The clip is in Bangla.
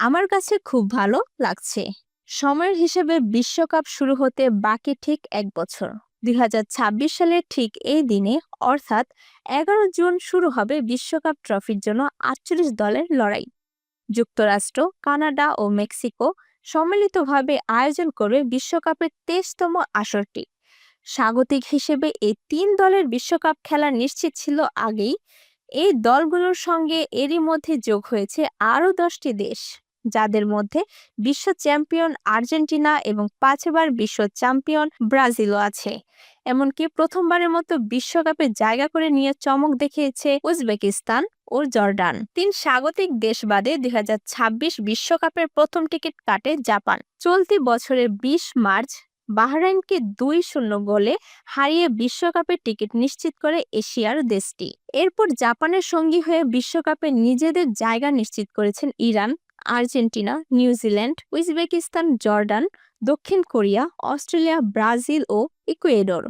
আমার কাছে খুব ভালো লাগছে। সময়ের হিসেবে বিশ্বকাপ শুরু হতে বাকি ঠিক এক বছর। দুই সালের ঠিক এই দিনে, অর্থাৎ এগারো জুন শুরু হবে বিশ্বকাপ ট্রফির জন্য আটচল্লিশ দলের লড়াই। যুক্তরাষ্ট্র, কানাডা ও মেক্সিকো সম্মিলিতভাবে আয়োজন করবে বিশ্বকাপের তেইশতম আসরটি। স্বাগতিক হিসেবে এই তিন দলের বিশ্বকাপ খেলা নিশ্চিত ছিল আগেই। এই দলগুলোর সঙ্গে এরই মধ্যে যোগ হয়েছে আরও দশটি দেশ। যাদের মধ্যে বিশ্ব চ্যাম্পিয়ন আর্জেন্টিনা এবং পাঁচবার বিশ্ব চ্যাম্পিয়ন ব্রাজিলও আছে। এমনকি প্রথমবারের মতো বিশ্বকাপে জায়গা করে নিয়ে চমক দেখিয়েছে উজবেকিস্তান ও জর্ডান। তিন স্বাগতিক দেশ বাদে দুই বিশ্বকাপের প্রথম টিকিট কাটে জাপান। চলতি বছরের বিশ মার্চ বাহরাইনকে দুই শূন্য গোলে হারিয়ে বিশ্বকাপের টিকিট নিশ্চিত করে এশিয়ার দেশটি। এরপর জাপানের সঙ্গী হয়ে বিশ্বকাপে নিজেদের জায়গা নিশ্চিত করেছেন Iran. Argentina New Zealand Uzbekistan Jordan দক্ষিণ কোরিয়া অস্ট্রেলিয়া ব্রাজিল ও ইকুয়েডর।